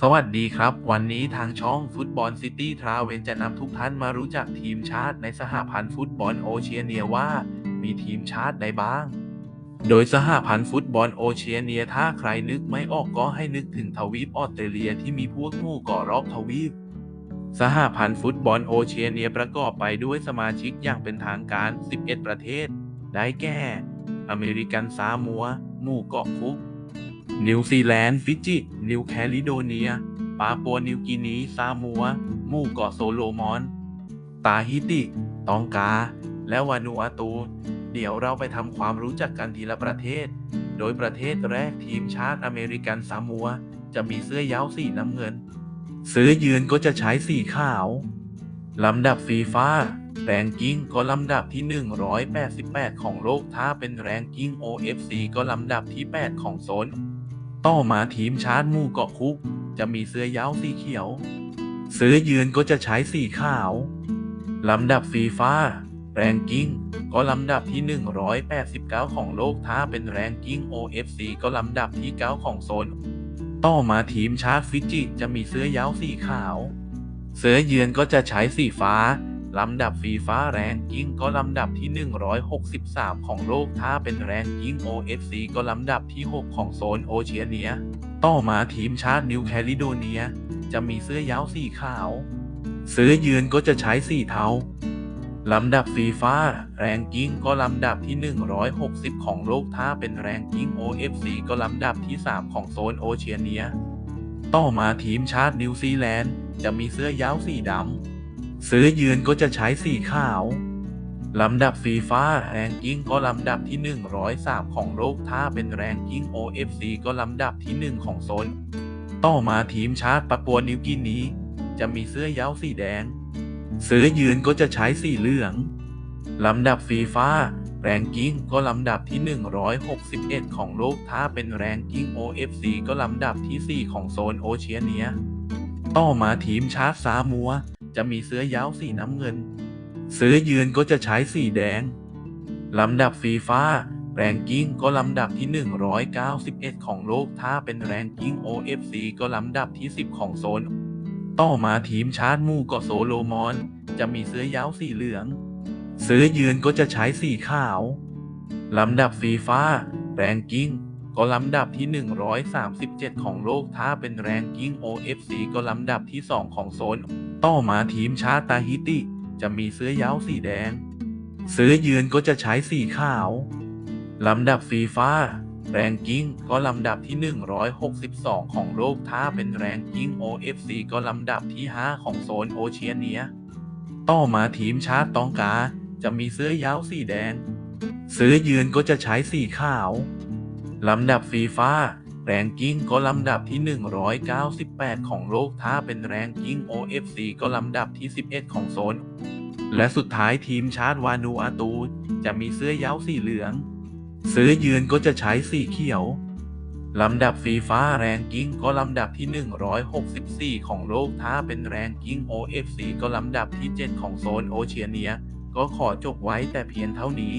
สวัสดีครับ วันนี้ทางช่องฟุตบอลซิตี้ทราเวนจะนำทุกท่านมารู้จักทีมชาติในสหพันธ์ฟุตบอลโอเชียเนียว่า มีทีมชาติใดบ้าง โดยสหพันธ์ฟุตบอลโอเชียเนียถ้าใครนึกไม่ออกก็ให้นึกถึงทวีปออสเตรเลียที่มีพวกหมู่เกาะรอบทวีป สหพันธ์ฟุตบอลโอเชียเนียประกอบไปด้วยสมาชิกอย่างเป็นทางการ 11 ประเทศ ได้แก่ อเมริกันซามัว หมู่เกาะคุก นิวซีแลนด์ ฟิจิ นิวแคลิโดเนีย ปาปัวนิวกินี ซามัว มู่เกาะโซโลมอน ตาฮิติ ตองกา และวานูอาตู เดี๋ยวเราไปทำความรู้จักกันทีละประเทศ โดยประเทศแรกทีมชาติอเมริกันซามัว จะมีเสื้อเย้าสีน้ำเงินเสื้อยืนก็จะใช้สีขาว ลำดับฟีฟ่าแรงกิ้งก็ลำดับที่ 188 ของโลก ถ้าเป็นแรงกิ้ง OFC ก็ลำดับที่ 8 ของโซน ต่อมาทีมชาติมู่เกาะคุก จะมีเสื้อย้าสีเขียว เสื้อยืนก็จะใช้สีขาว ลำดับฟีฟ่าแรงกิ้งก็ลำดับที่ 189 ของโลกถ้าเป็นแรงกิ้ง OFC ก็ลำดับที่ 9 ของโซน ต่อมาทีมชาติฟิจิจะมีเสื้อย้าสีขาว เสื้อเยือนก็จะใช้สีฟ้า ลำดับฟีฟ้าแรงกิ้งก็ลำดับที่ 163 ของโลกถ้าเป็นแรงกิ้ง OFC ก็ลำดับที่ 6 ของโซนโอเชียเนีย ต่อมาทีมชาตินิวแคลิโดเนีย จะมีเสื้อย้าสีขาว เสื้อยืนก็จะใช้สีเทาลำดับฟีฟ่าแรงกิ้งก็ลำดับที่ 160 ของโลกถ้าเป็นแรงกิ้ง OFC ก็ลำดับที่ 3 ของโซนโอเชียเนีย ต่อมาทีมชาตินิวซีแลนด์จะมีเสื้อย้าสีดำ เสื้อยืนก็จะใช้สีขาว ลำดับฟีฟ่าแรงกิ้งก็ลำดับที่ 103 ของโลกถ้าเป็นแรงกิ้ง OFC ก็ลำดับที่ 1 ของโซน ต่อมาทีมชาติปาปัวนิวกินี จะมีเสื้อย้าสีแดงเสื้อยืนก็จะใช้สีเหลือง ลำดับฟีฟ่าแรงกิ้งก็ลำดับที่ 161 ของโลกถ้าเป็นแรงกิ้ง OFC ก็ลำดับที่ 4 ของโซนโอเชียเนีย ต่อมาทีมชาติซามัว จะมีเสื้อย้าสีน้ำเงิน เสื้อยืนก็จะใช้สีแดง ลำดับฟีฟ่าแรงกิ้งก็ลำดับที่ 191 ของโลก ถ้าเป็นแรงกิ้ง OFC ก็ลำดับที่ 10 ของโซน ต่อมาทีมชาติมู่เกาะโซโลมอน จะมีเสื้อย้าสีเหลือง เสื้อยืนก็จะใช้สีขาว ลำดับฟีฟ่าแรงกิ้ง ก็ลำดับที่ 137 ของโลกถ้าเป็นแรงกิ้ง OFC ก็ลำดับที่ 2 ของโซน ต่อมาทีมชาติตาฮิติ จะมีเสื้อย้าสีแดง เสื้อยืนก็จะใช้สีขาว ลำดับฟีฟ่าแรงกิ้งก็ลำดับที่ 162 ของโลกถ้าเป็นแรงกิ้ง OFC ก็ลำดับที่ 5 ของโซนโอเชียเนีย ต่อมาทีมชาติตองกา จะมีเสื้อย้าสีแดง เสื้อยืนก็จะใช้สีขาว ลำดับฟีฟ่าแรงกิ้งก็ลำดับที่ 198 ของโลกถ้าเป็นแรงกิ้ง OFC ก็ลำดับที่ 11 ของโซน และสุดท้ายทีมชาติวานูอาตู จะมีเสื้อเย้าสีเหลือง เสื้อยืนก็จะใช้สีเขียว ลำดับฟีฟ่าแรงกิ้งก็ลำดับที่ 164 ของโลกถ้าเป็นแรงกิ้ง OFC ก็ลำดับที่ 7 ของโซนโอเชียเนีย ก็ขอจบไว้แต่เพียงเท่านี้